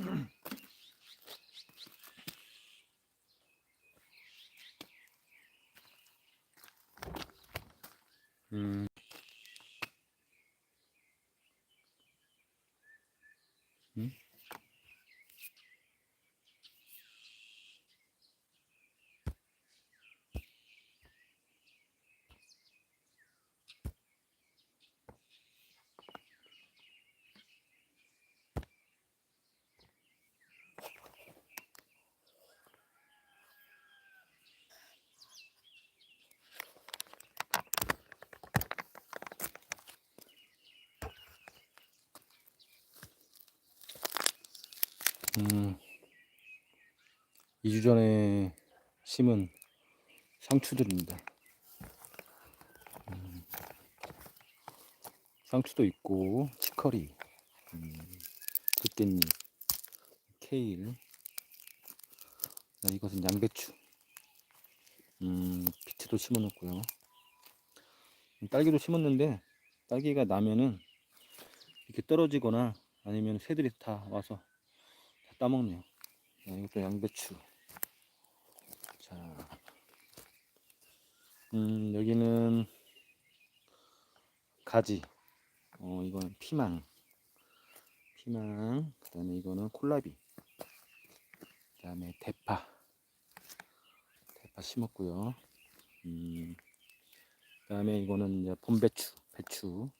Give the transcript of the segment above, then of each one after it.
음. 음? 음, 2주 전에 심은 상추들입니다. 음, 상추도 있고, 치커리, 음, 들깻잎, 케일, 아, 이것은 양배추, 음, 비트도 심어 놓고요. 딸기도 심었는데, 딸기가 나면은 이렇게 떨어지거나 아니면 새들이 다 와서 다 따먹네요. 자, 이것도 양배추. 자, 음, 여기는 가지. 어, 이거는 피망. 피망. 그 다음에 이거는 콜라비. 그 다음에 대파. 대파 심었고요. 음, 그 다음에 이거는 이제 봄배추. 배추.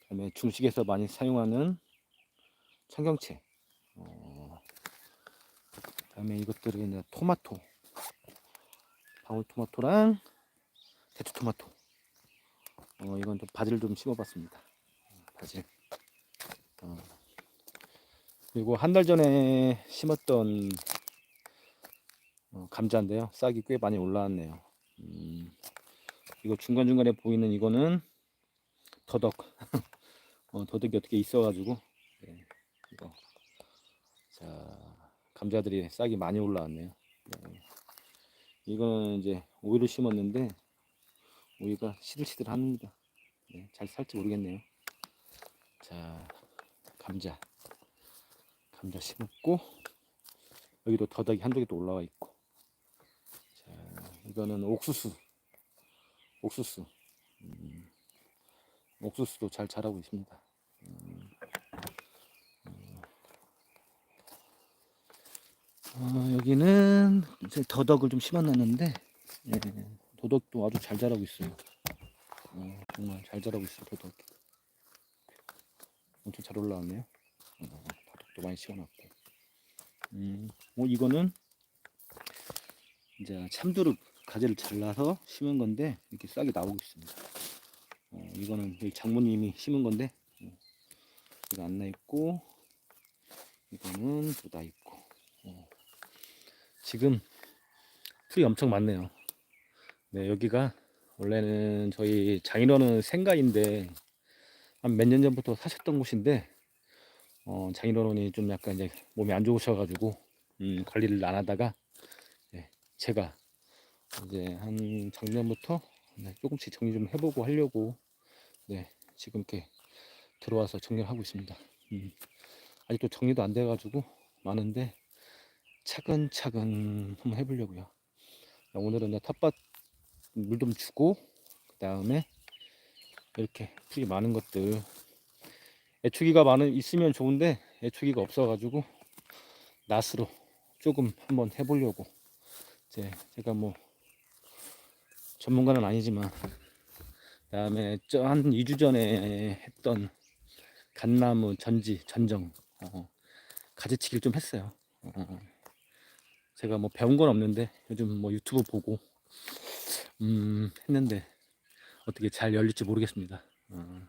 그 다음에 중식에서 많이 사용하는 청경채. 어, 그다음에 이것들은 이제 토마토, 방울토마토랑 대추토마토. 어, 이건 좀 바지를 좀 심어봤습니다. 바질. 어. 그리고 한 달 전에 심었던 어, 감자인데요. 싹이 꽤 많이 올라왔네요. 음, 이거 중간 중간에 보이는 이거는 더덕. 어, 더덕이 어떻게 있어가지고 네, 이거 자 감자들이 싹이 많이 올라왔네요. 네. 이거는 이제 오이를 심었는데 오이가 시들시들 합니다. 네, 잘 살지 모르겠네요. 자 감자 감자 심었고 여기도 더덕이 한두 개 또 올라와 있고 자 이거는 옥수수 옥수수 음, 옥수수도 잘 자라고 있습니다. 음, 어, 여기는 이제 더덕을 좀 심어놨는데 예, 도덕도 아주 잘 자라고 있어요. 어, 정말 잘 자라고 있어요 도덕. 엄청 잘 올라왔네요. 어, 도덕도 많이 심어놨고. 음, 어, 이거는 이제 참두릅 가지를 잘라서 심은 건데 이렇게 싹이 나오고 있습니다. 어, 이거는 장모님이 심은 건데 어, 이거 안 나 있고 이거는 또 나 있고. 어. 지금 풀이 엄청 많네요. 네, 여기가 원래는 저희 장인어른 생가인데 한 몇 년 전부터 사셨던 곳인데 어, 장인어른이 좀 약간 이제 몸이 안 좋으셔가지고 음, 관리를 안 하다가 네, 제가 이제 한 작년부터 네, 조금씩 정리 좀 해보고 하려고 네, 지금 이렇게 들어와서 정리를 하고 있습니다. 음, 아직도 정리도 안 돼가지고 많은데 차근차근 한번 해보려고요. 오늘은 텃밭 물 좀 주고 그 다음에 이렇게 풀이 많은 것들 애초기가 많은 있으면 좋은데 애초기가 없어가지고 낫으로 조금 한번 해보려고 이제 제가 뭐 전문가는 아니지만 그다음에 저한 2주 전에 했던 갓나무 전지 전정 어, 가지치기를 좀 했어요. 어, 제가 뭐 배운 건 없는데 요즘 뭐 유튜브 보고 음 했는데 어떻게 잘 열릴지 모르겠습니다. 어.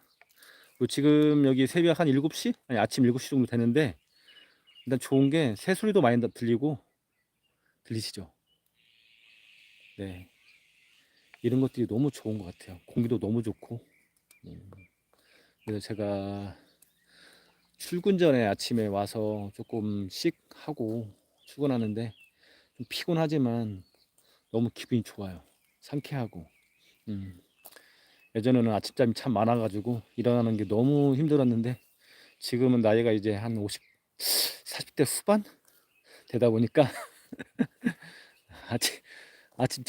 지금 여기 새벽 한 7시? 아니 아침 7시 정도 되는데 일단 좋은 게 새소리도 많이 들리고 들리시죠? 네. 이런 것들이 너무 좋은 것 같아요. 공기도 너무 좋고. 음. 그래서 제가 출근 전에 아침에 와서 조금씩 하고 출근하는데 좀 피곤하지만 너무 기분이 좋아요. 상쾌하고. 음. 예전에는 아침잠이 참 많아가지고 일어나는 게 너무 힘들었는데 지금은 나이가 이제 한 50, 40대 후반 되다 보니까 아침 아침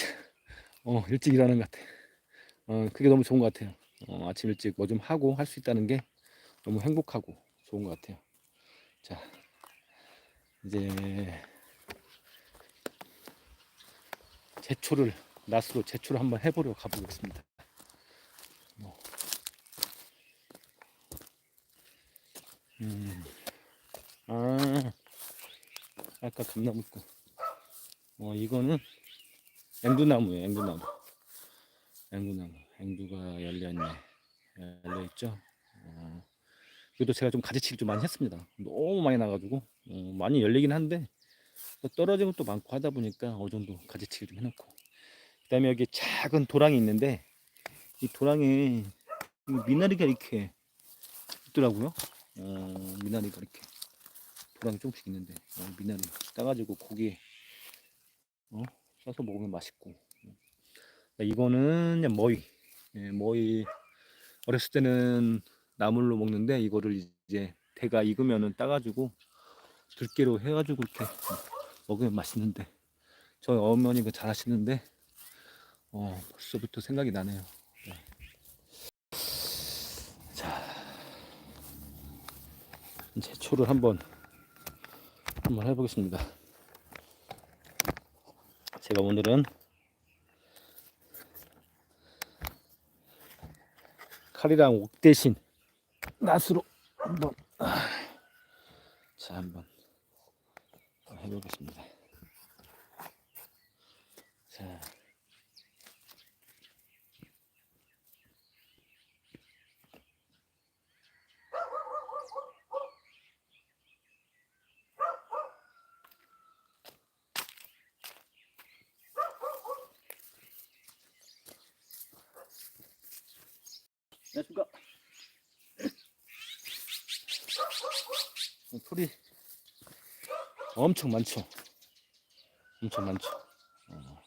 어 일찍 일하는 것 같아. 어 그게 너무 좋은 것 같아요. 어, 아침 일찍 뭐 좀 하고 할 수 있다는 게 너무 행복하고 좋은 것 같아요. 자 이제 제초를 낫으로 제초를 한번 해보려 가보겠습니다. 뭐. 음. 아, 아까 감나무 거. 어, 이거는 앵두나무예요, 앵두나무. 앵두나무. 앵두가 열려있네. 열려있죠? 어, 그래도 제가 좀 가지치기 좀 많이 했습니다. 너무 많이 나가지고, 어, 많이 열리긴 한데, 또 떨어진 것도 많고 하다 보니까 어느 정도 가지치기 좀 해놓고. 그 다음에 여기 작은 도랑이 있는데, 이 도랑에 미나리가 이렇게 있더라고요. 어, 미나리가 이렇게. 도랑이 조금씩 있는데, 어, 미나리 따가지고 고기에, 어, 싸서 먹으면 맛있고. 이거는 그냥 머위. 예, 머위. 어렸을 때는 나물로 먹는데, 이거를 이제 대가 익으면은 따가지고, 들깨로 해가지고 이렇게 먹으면 맛있는데, 저희 어머니가 잘 하시는데, 어, 벌써부터 생각이 나네요. 네. 자, 제초를 한번 한번 해보겠습니다. 제가 오늘은 칼이랑 옥 대신 낫으로 한번 아, 자 한번 해보겠습니다. 자. 안녕하십니까. 어, 풀이 엄청 많죠. 엄청 많죠. 어,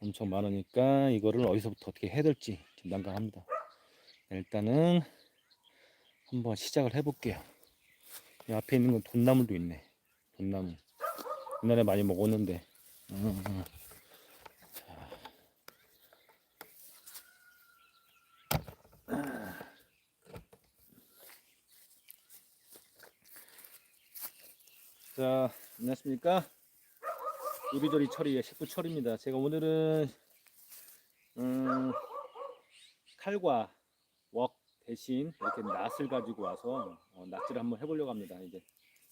엄청 많으니까 이거를 어디서부터 어떻게 해야 될지 좀 난감합니다. 일단은 한번 시작을 해볼게요. 이 앞에 있는 건 돈나물도 있네. 돈나물. 옛날에 많이 먹었는데. 음, 음. 자, 안녕하십니까. 요리조리 처리의 식구 처리입니다. 제가 오늘은, 음, 칼과 웍 대신 이렇게 낫을 가지고 와서 어, 낫질을 한번 해보려고 합니다. 이제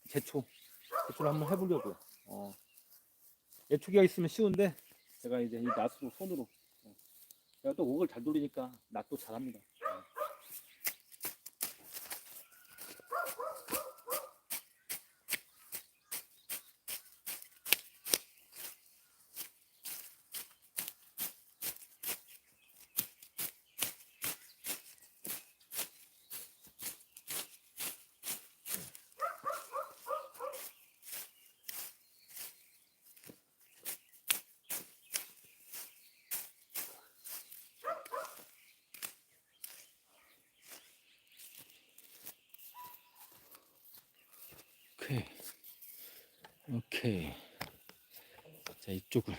제초, 제초를 한번 해보려고요. 어, 예초기가 있으면 쉬운데 제가 이제 이 낫으로 손으로 어, 제가 또 웍을 잘 돌리니까 낫도 잘합니다. 오케이. 자, 이쪽을.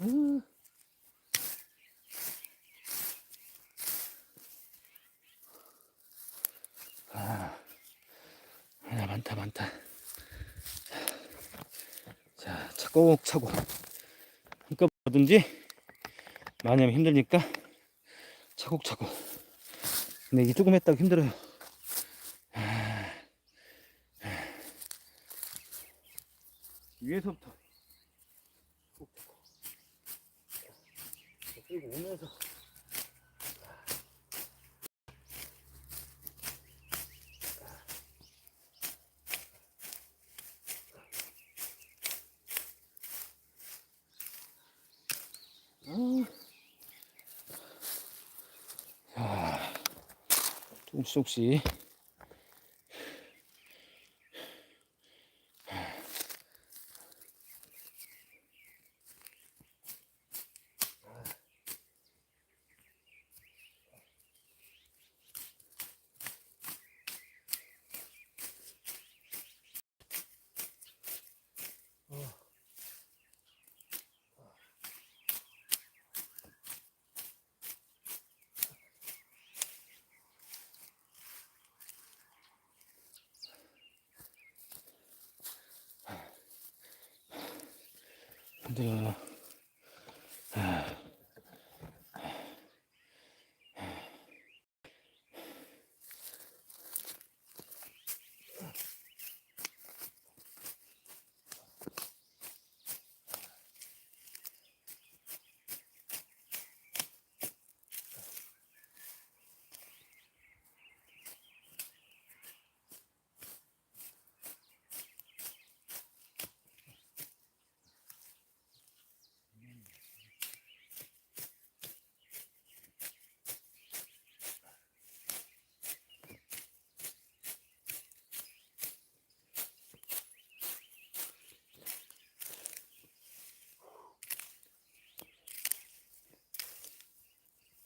음. 아, 아, 많다, 많다. 자, 차곡차곡. 한꺼번에 뭐든지 많이 하면 힘드니까 차곡차곡. 근데 이게 조금 했다고 힘들어요. 아, 위에서부터 그리고 오면서 자, 조금씩 조금씩 힘들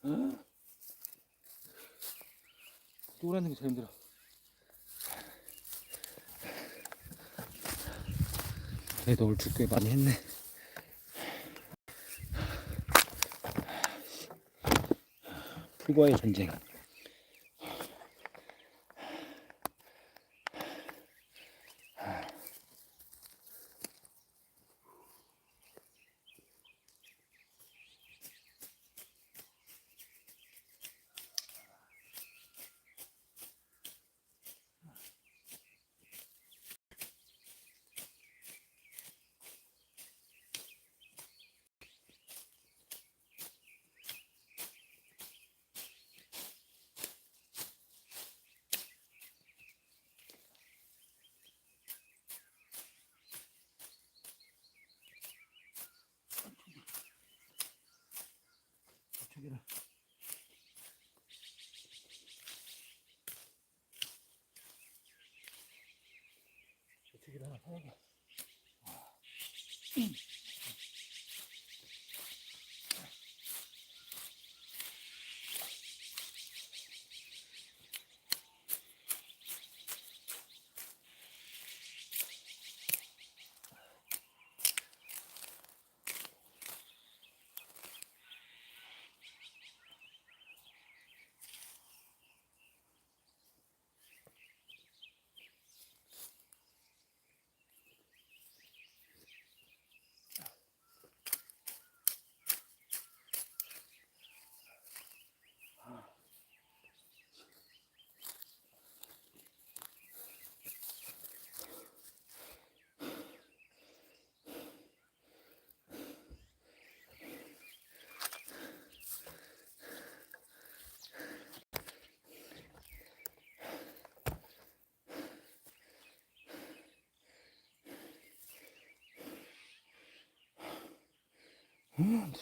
어. 노라는 게 제일 힘들어. 그래도 오늘 죽꽤 많이 했네. 풀과의 전쟁. Mm. 음,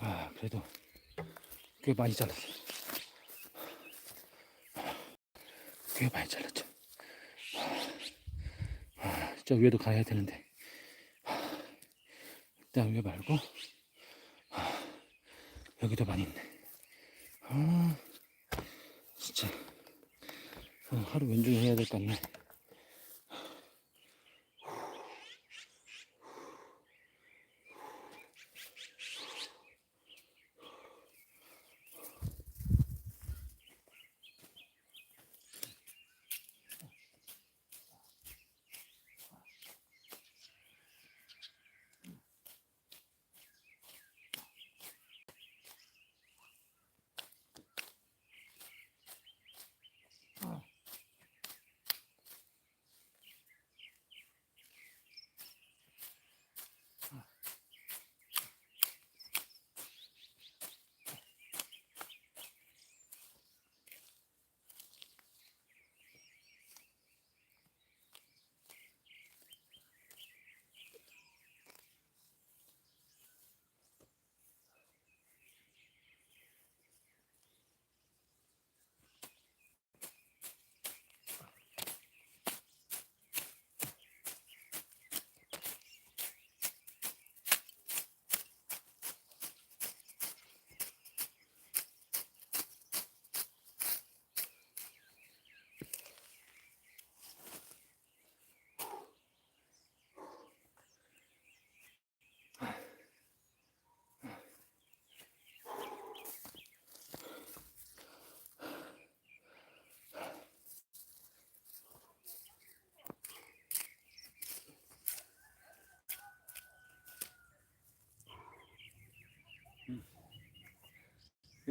아, 그래도 꽤 많이 잘랐어. 꽤 많이 잘랐죠. 아, 저 위에도 가야 되는데. 그다음 에 말고 하, 여기도 많이 있네. 아 진짜 어, 하루 왼종일 해야 될 것 같네.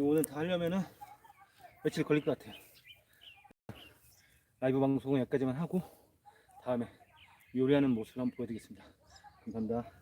오늘 다 하려면은 며칠 걸릴 것 같아요. 라이브 방송은 여기까지만 하고 다음에 요리하는 모습을 한번 보여드리겠습니다. 감사합니다.